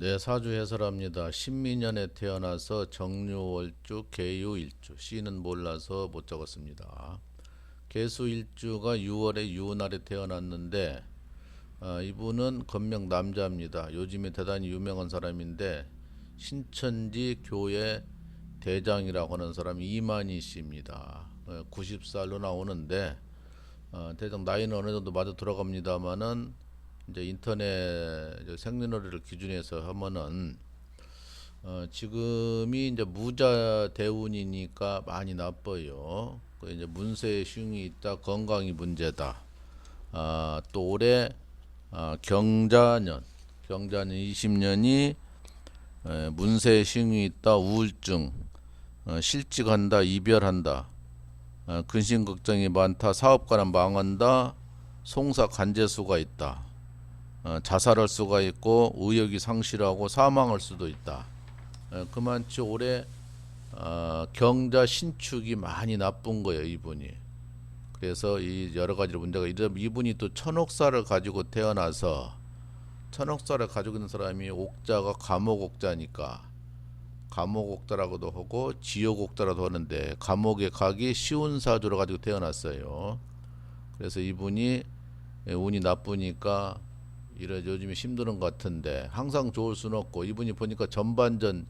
네, 사주 해설합니다. 신민년에 태어나서 정유월주, 개유일주, 씨는 몰라서 못 적었습니다. 개수일주가 6월에 유날에 태어났는데 어, 이분은 건명 남자입니다. 요즘에 대단히 유명한 사람인데 신천지 교회 대장이라고 하는 사람이 이만희 씨입니다. 어, 90살로 나오는데 어, 대장 나이는 어느 정도 맞아 들어갑니다만은 이제 인터넷 생년월일을 기준해서 하면은 어, 지금이 이제 무자 대운이니까 많이 나빠요. 그 이제 문세의 흉이 있다, 건강이 문제다. 아, 또 올해 아, 경자년, 경자년 20년이 에, 문세의 흉이 있다, 우울증, 어, 실직한다, 이별한다, 어, 근심 걱정이 많다, 사업가는 망한다, 송사 간제수가 있다. 어, 자살할 수가 있고 의욕이 상실하고 사망할 수도 있다. 어, 그만치 올해 어, 경자 신축이 많이 나쁜 거예요 이분이. 그래서 이 여러 가지 문제가 이분이 또 천옥사를 가지고 태어나서 천옥사를 가지고 있는 사람이 옥자가 감옥옥자니까 감옥옥자라고도 하고 지옥옥자라도 하는데 감옥에 가기 쉬운 사주를 가지고 태어났어요. 그래서 이분이 운이 나쁘니까 이래 요즘에 힘드는 것 같은데 항상 좋을 수는 없고 이분이 보니까 전반전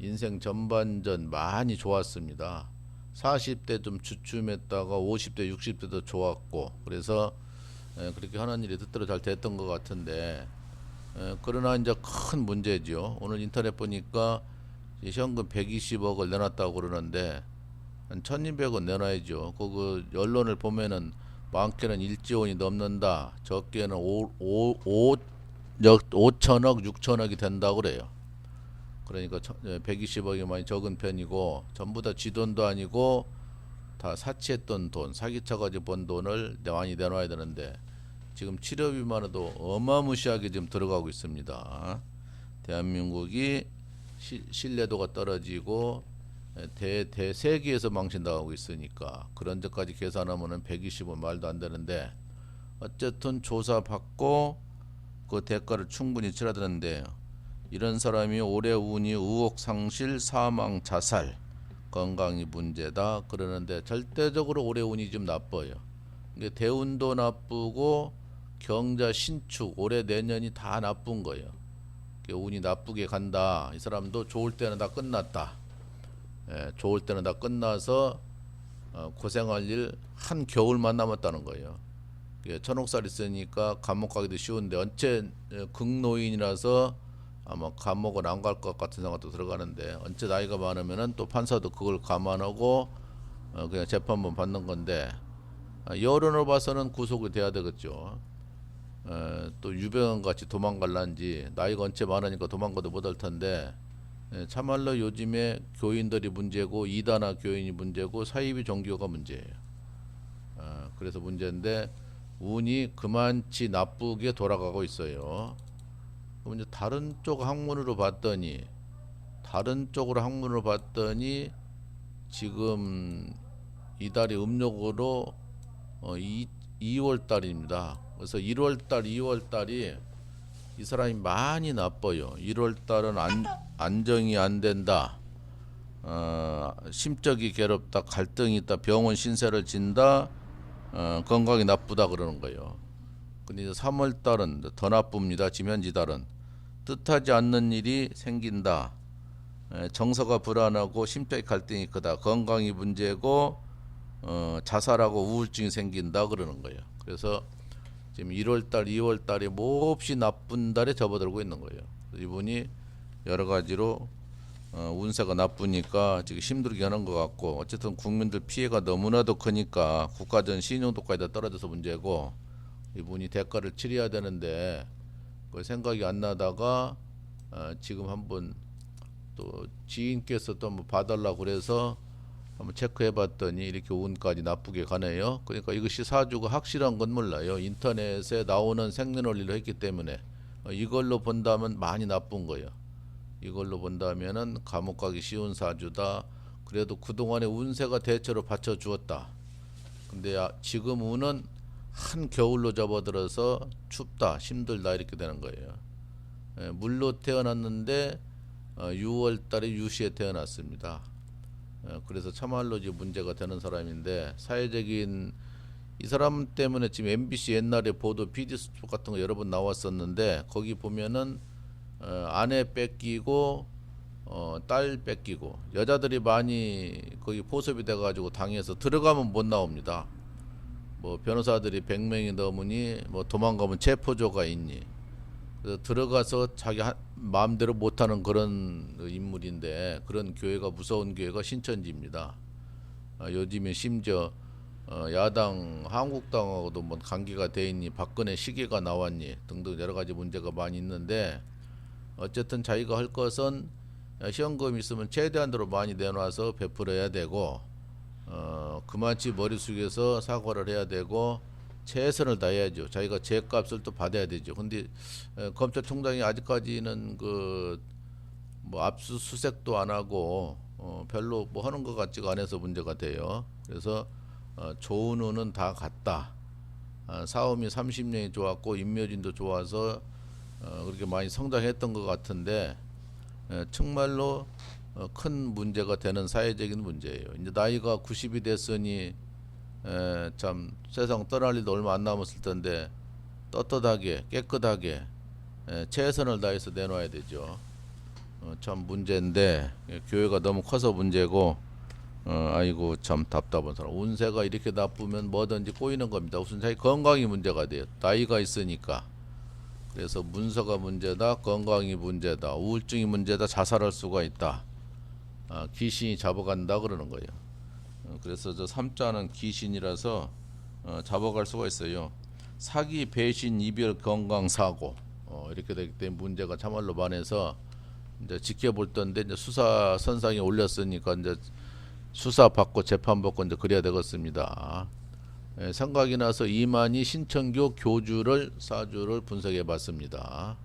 인생 전반전 많이 좋았습니다. 40대 좀 주춤했다가 50대 60대도 좋았고 그래서 에, 그렇게 하는 일이 뜻대로 잘 됐던 것 같은데 에, 그러나 이제 큰 문제죠. 오늘 인터넷 보니까 이 현금 120억을 내놨다고 그러는데 한 1200원 내놔야죠. 그, 그 언론을 보면은 많게는 1조원이 넘는다. 적게는 5, 5, 5, 5천억, 6천억이 된다고 그래요. 그러니까 120억이 많이 적은 편이고 전부 다 지돈도 아니고 다 사치했던 돈, 사기쳐가지고 번 돈을 많이 내놔야 되는데 지금 치료비만 해도 어마무시하게 지금 들어가고 있습니다. 대한민국이 시, 신뢰도가 떨어지고 대, 대 세계에서 망신당하고 있으니까 그런 데까지 계산하면은 120은 말도 안 되는데 어쨌든 조사 받고 그 대가를 충분히 치러야 되는데 이런 사람이 올해 운이 의혹 상실 사망 자살 건강이 문제다 그러는데 절대적으로 올해 운이 좀 나빠요. 이게 대운도 나쁘고 경자 신축 올해 내년이 다 나쁜 거예요. 운이 나쁘게 간다. 이 사람도 좋을 때는 다 끝났다. 예, 좋을 때는 다 끝나서 어, 고생할 일 한 겨울만 남았다는 거예요. 예, 천옥살 있으니까 감옥 가기도 쉬운데 언제 예, 극노인이라서 아마 감옥은 안 갈 것 같은 생각도 들어가는데 언제 나이가 많으면은 또 판사도 그걸 감안하고 어, 그냥 재판만 받는 건데 아, 여론을 봐서는 구속이 돼야 되겠죠. 에, 또 유병한 같이 도망갈란지 나이가 언제 많으니까 도망가도 못할 텐데 예, 참말로 요즘에 교인들이 문제고 이단화 교인이 문제고 사이비 종교가 문제예요. 아, 그래서 문제인데 운이 그만치 나쁘게 돌아가고 있어요. 그럼 이제 다른 쪽 학문으로 봤더니 다른 쪽으로 학문으로 봤더니 지금 이달이 음력으로 어, 2, 2월 달입니다. 그래서 1월 달, 2월 달이 이 사람이 많이 나빠요. 1월 달은 안, 안정이 안 된다. 어, 심적이 괴롭다, 갈등이 있다, 병원 신세를 진다, 어, 건강이 나쁘다 그러는 거예요. 근데 이제 3월 달은 더 나쁩니다. 지면지 달은 뜻하지 않는 일이 생긴다. 에, 정서가 불안하고 심적인 갈등이 크다. 건강이 문제고 어, 자살하고 우울증이 생긴다 그러는 거예요. 그래서 지금 1월 달, 2월 달이 몹시 나쁜 달에 접어들고 있는 거예요. 이분이 여러 가지로 어, 운세가 나쁘니까 지금 힘들게 하는 것 같고 어쨌든 국민들 피해가 너무나도 크니까 국가전 신용도까지 다 떨어져서 문제고 이분이 대가를 치러야 되는데 그 생각이 안 나다가 어, 지금 한번 또 지인께서 또 한번 봐달라고 그래서 한번 체크해봤더니 이렇게 운까지 나쁘게 가네요. 그러니까 이것이 사주가 확실한 건 몰라요. 인터넷에 나오는 생년월일로 했기 때문에 어, 이걸로 본다면 많이 나쁜 거예요. 이걸로 본다면은 감옥 가기 쉬운 사주다. 그래도 그동안의 운세가 대체로 받쳐 주었다. 근데 아, 지금 운은 한 겨울로 접어들어서 춥다, 힘들다 이렇게 되는 거예요. 예, 물로 태어났는데 어, 6월 달에 유시에 태어났습니다. 어, 그래서 참말로 이제 문제가 되는 사람인데 사회적인 이 사람 때문에 지금 MBC 옛날에 보도 PD 수첩 같은 거 여러 번 나왔었는데 거기 보면은 어, 아내 뺏기고 어, 딸 뺏기고 여자들이 많이 거기 포섭이 돼가지고 당해서 들어가면 못 나옵니다. 뭐 변호사들이 100명이 넘으니 뭐 도망가면 체포조가 있니 들어가서 자기 하- 마음대로 못하는 그런 그 인물인데 그런 교회가 무서운 교회가 신천지입니다. 아, 요즘에 심지어 어, 야당 한국당하고도 뭐 관계가 돼 있니 박근혜 시기가 나왔니 등등 여러 가지 문제가 많이 있는데 어쨌든 자기가 할 것은 어, 시험금 있으면 최대한으로 많이 내놔서 베풀어야 되고 어, 그만치 머리 숙여서 사과를 해야 되고 최선을 다해야죠. 자기가 죄값을 또 받아야 되죠. 근데 어, 검찰총장이 아직까지는 그 뭐 압수수색도 안 하고 어, 별로 뭐 하는 것 같지가 않아서 문제가 돼요. 그래서 어, 좋은 운은 다 갔다. 아, 사업이 30년이 좋았고 인묘진도 좋아서 어, 그렇게 많이 성장했던 것 같은데 에, 정말로 어, 큰 문제가 되는 사회적인 문제예요. 이제 나이가 90이 됐으니 에, 참 세상 떠날 일도 얼마 안 남았을 텐데 떳떳하게 깨끗하게 에, 최선을 다해서 내놔야 되죠. 어, 참 문제인데 예, 교회가 너무 커서 문제고 어, 아이고 참 답답한 사람 운세가 이렇게 나쁘면 뭐든지 꼬이는 겁니다. 우선 자기 건강이 문제가 돼요. 나이가 있으니까 그래서 문서가 문제다, 건강이 문제다, 우울증이 문제다, 자살할 수가 있다. 아, 귀신이 잡아간다 그러는 거예요. 어, 그래서 저 삼자는 귀신이라서 어, 잡아갈 수가 있어요. 사기, 배신, 이별, 건강, 사고 어, 이렇게 되기 때문에 문제가 참말로 많아서 이제 지켜볼 텐데 이제 수사 선상에 올렸으니까 이제 수사 받고 재판 받고 이제 그래야 되겠습니다. 예, 생각이 나서 이만희 신천교 교주를 사주를 분석해 봤습니다.